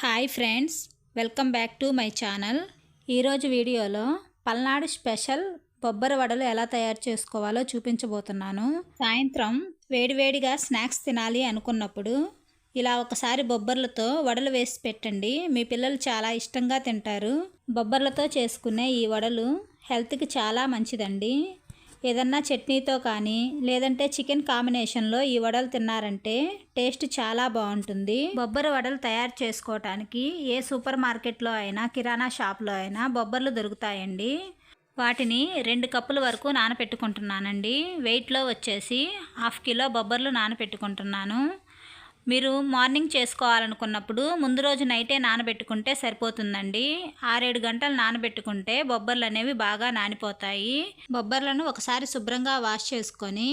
Hi friends welcome back to my channel. ఈరోజు వీడియోలో Palnadu special బొబ్బర వడలు ఎలా తయారు చేసుకోవాలో చూపించబోతున్నాను. సాయంత్రం వేడివేడిగా స్నాక్స్ తినాలి అనుకున్నప్పుడు ఇలా ఒకసారి బొబ్బర్లతో వడలు వేసి పెట్టండి. మీ పిల్లలు చాలా ఇష్టంగా తింటారు. బొబ్బర్లతో చేసుకునే ఈ వడలు హెల్త్కి చాలా మంచిదండి. ఏదన్నా చట్నీతో కానీ లేదంటే చికెన్ కాంబినేషన్లో ఈ వడలు తిన్నారంటే టేస్ట్ చాలా బాగుంటుంది. బొబ్బర వడలు తయారు చేసుకోవటానికి ఏ సూపర్ మార్కెట్లో అయినా కిరాణా షాప్లో అయినా బొబ్బర్లు దొరుకుతాయండి. వాటిని రెండు కప్పుల వరకు నానపెట్టుకుంటున్నానండి. వెయిట్లో వచ్చేసి హాఫ్ కిలో బొబ్బర్లు నానపెట్టుకుంటున్నాను. మీరు మార్నింగ్ చేసుకోవాలనుకున్నప్పుడు ముందు రోజు నైటే నానబెట్టుకుంటే సరిపోతుందండి. ఆరేడు గంటలు నానబెట్టుకుంటే బొబ్బర్లు అనేవి బాగా నానిపోతాయి. బొబ్బర్లను ఒకసారి శుభ్రంగా వాష్ చేసుకొని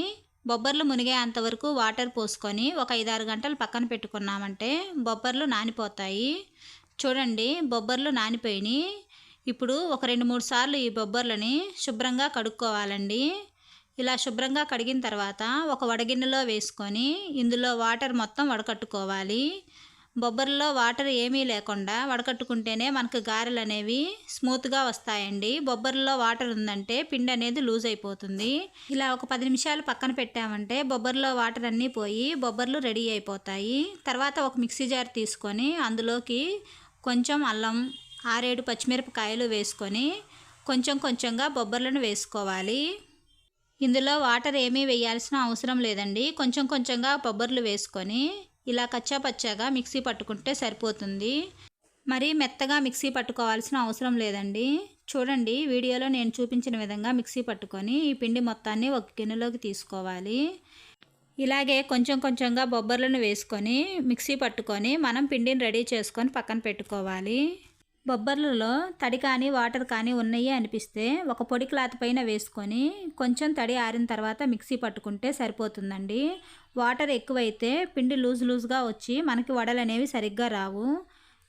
బొబ్బర్లు మునిగేంత వరకు వాటర్ పోసుకొని ఒక ఐదారు గంటలు పక్కన పెట్టుకున్నామంటే బొబ్బర్లు నానిపోతాయి. చూడండి బొబ్బర్లు నానిపోయినాయి. ఇప్పుడు ఒక రెండు మూడు సార్లు ఈ బొబ్బర్లని శుభ్రంగా కడుక్కోవాలండి. ఇలా శుభ్రంగా కడిగిన తర్వాత ఒక వడగిన్నెలో వేసుకొని ఇందులో వాటర్ మొత్తం వడకట్టుకోవాలి. బొబ్బరిలో వాటర్ ఏమీ లేకుండా వడకట్టుకుంటేనే మనకు గారెలు అనేవి స్మూత్గా వస్తాయండి. బొబ్బరిలో వాటర్ ఉందంటే పిండి అనేది లూజ్ అయిపోతుంది. ఇలా ఒక పది నిమిషాలు పక్కన పెట్టామంటే బొబ్బరిలో వాటర్ అన్నీ పోయి బొబ్బర్లు రెడీ అయిపోతాయి. తర్వాత ఒక మిక్సీ జార్ తీసుకొని అందులోకి కొంచెం అల్లం ఆరేడు పచ్చిమిరపకాయలు వేసుకొని కొంచెం కొంచెంగా బొబ్బర్లను వేసుకోవాలి. ఇందులో వాటర్ ఏమీ వేయాల్సిన అవసరం లేదండి. కొంచెం కొంచెంగా బొబ్బర్లు వేసుకొని ఇలా కచ్చా పచ్చాగా మిక్సీ పట్టుకుంటే సరిపోతుంది. మరీ మెత్తగా మిక్సీ పట్టుకోవాల్సిన అవసరం లేదండి. చూడండి వీడియోలో నేను చూపించిన విధంగా మిక్సీ పట్టుకొని ఈ పిండి మొత్తాన్ని ఒక గిన్నెలోకి తీసుకోవాలి. ఇలాగే కొంచెం కొంచెంగా బొబ్బర్లను వేసుకొని మిక్సీ పట్టుకొని మనం పిండిని రెడీ చేసుకొని పక్కన పెట్టుకోవాలి. బొబ్బర్లలో తడి కానీ వాటర్ కానీ ఉన్నాయి అనిపిస్తే ఒక పొడి క్లాత్ పైన వేసుకొని కొంచెం తడి ఆరిన తర్వాత మిక్సీ పట్టుకుంటే సరిపోతుందండి. వాటర్ ఎక్కువైతే పిండి లూజ్ లూజ్గా వచ్చి మనకి వడలు అనేవి సరిగ్గా రావు.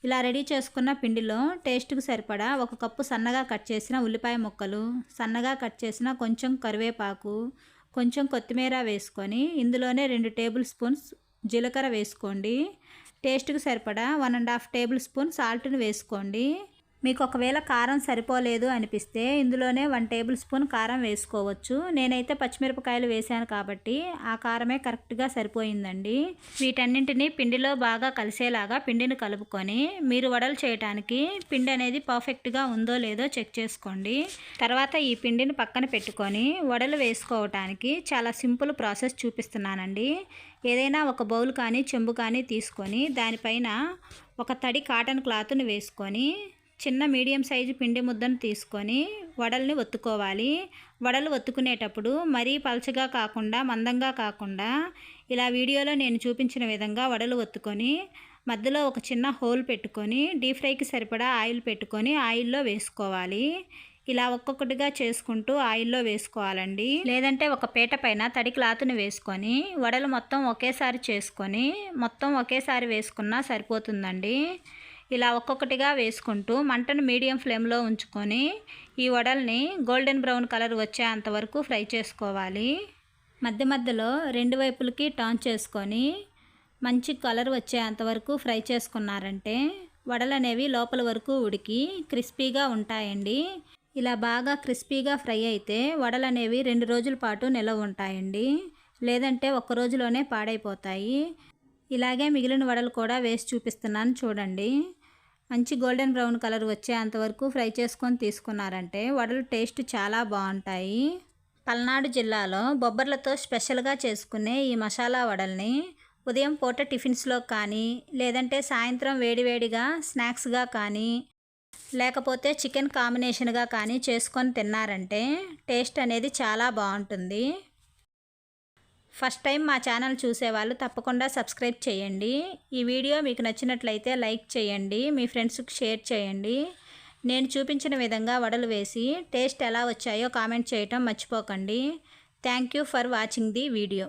ఇలా రెడీ చేసుకున్న పిండిలో టేస్ట్కి సరిపడా ఒక కప్పు సన్నగా కట్ చేసిన ఉల్లిపాయ ముక్కలు సన్నగా కట్ చేసిన కొంచెం కరివేపాకు కొంచెం కొత్తిమీర వేసుకొని ఇందులోనే రెండు టేబుల్ స్పూన్స్ జీలకర్ర వేసుకోండి. టేస్ట్కి సరిపడా one and half tablespoon సాల్ట్ని వేసుకోండి. మీకు ఒకవేళ కారం సరిపోలేదు అనిపిస్తే ఇందులోనే వన్ టేబుల్ స్పూన్ కారం వేసుకోవచ్చు. నేనైతే పచ్చిమిరపకాయలు వేసాను కాబట్టి ఆ కారమే కరెక్ట్గా సరిపోయిందండి. వీటన్నింటినీ పిండిలో బాగా కలిసేలాగా పిండిని కలుపుకొని మీరు వడలు చేయడానికి పిండి అనేది పర్ఫెక్ట్గా ఉందో లేదో చెక్ చేసుకోండి. తర్వాత ఈ పిండిని పక్కన పెట్టుకొని వడలు వేసుకోవటానికి చాలా సింపుల్ ప్రాసెస్ చూపిస్తున్నానండి. ఏదైనా ఒక బౌల్ కానీ చెంబు కానీ తీసుకొని దానిపైన ఒక తడి కాటన్ క్లాత్ని వేసుకొని చిన్న మీడియం సైజు పిండి ముద్దను తీసుకొని వడల్ని ఒత్తుకోవాలి. వడలు ఒత్తుకునేటప్పుడు మరీ పలచగా కాకుండా మందంగా కాకుండా ఇలా వీడియోలో నేను చూపించిన విధంగా వడలు ఒత్తుకొని మధ్యలో ఒక చిన్న హోల్ పెట్టుకొని డీప్ ఫ్రైకి సరిపడా ఆయిల్ పెట్టుకొని ఆయిల్లో వేసుకోవాలి. ఇలా ఒక్కొక్కటిగా చేసుకుంటూ ఆయిల్లో వేసుకోవాలండి. లేదంటే ఒక పీట పైన తడి క్లాత్ని వేసుకొని వడలు మొత్తం ఒకేసారి చేసుకొని మొత్తం ఒకేసారి వేసుకున్నా సరిపోతుందండి. ఇలా ఒక్కొక్కటిగా వేసుకుంటూ మంటను మీడియం ఫ్లేమ్లో ఉంచుకొని ఈ వడల్ని గోల్డెన్ బ్రౌన్ కలర్ వచ్చేంత వరకు ఫ్రై చేసుకోవాలి. మధ్య మధ్యలో రెండు వైపులకి టర్న్ చేసుకొని మంచి కలర్ వచ్చేంత వరకు ఫ్రై చేసుకున్నారంటే వడలు అనేవి లోపల వరకు ఉడికి క్రిస్పీగా ఉంటాయండి. ఇలా బాగా క్రిస్పీగా ఫ్రై అయితే వడలు అనేవి రెండు రోజుల పాటు నిలవ ఉంటాయండి. లేదంటే ఒక్క రోజులోనే పాడైపోతాయి. ఇలాగే మిగిలిన వడలు కూడా వేసి చూపిస్తున్నాను చూడండి. మంచి గోల్డెన్ బ్రౌన్ కలర్ వచ్చేంతవరకు ఫ్రై చేసుకొని తీసుకున్నారంటే వడలు టేస్ట్ చాలా బాగుంటాయి. పల్నాడు జిల్లాలో బొబ్బర్లతో స్పెషల్గా చేసుకునే ఈ మసాలా వడల్ని ఉదయం పూట టిఫిన్స్లో కానీ లేదంటే సాయంత్రం వేడివేడిగా స్నాక్స్గా కానీ లేకపోతే చికెన్ కాంబినేషన్గా కానీ చేసుకొని తిన్నారంటే టేస్ట్ అనేది చాలా బాగుంటుంది. ఫస్ట్ టైం మా ఛానల్ చూసేవాళ్ళు తప్పకుండా సబ్స్క్రైబ్ చేయండి. ఈ వీడియో మీకు నచ్చినట్లయితే లైక్ చేయండి మీ ఫ్రెండ్స్కి షేర్ చేయండి. నేను చూపించిన విధంగా వడలు వేసి టేస్ట్ ఎలా వచ్చాయో కామెంట్ చేయటం మర్చిపోకండి. Thank you for watching the video.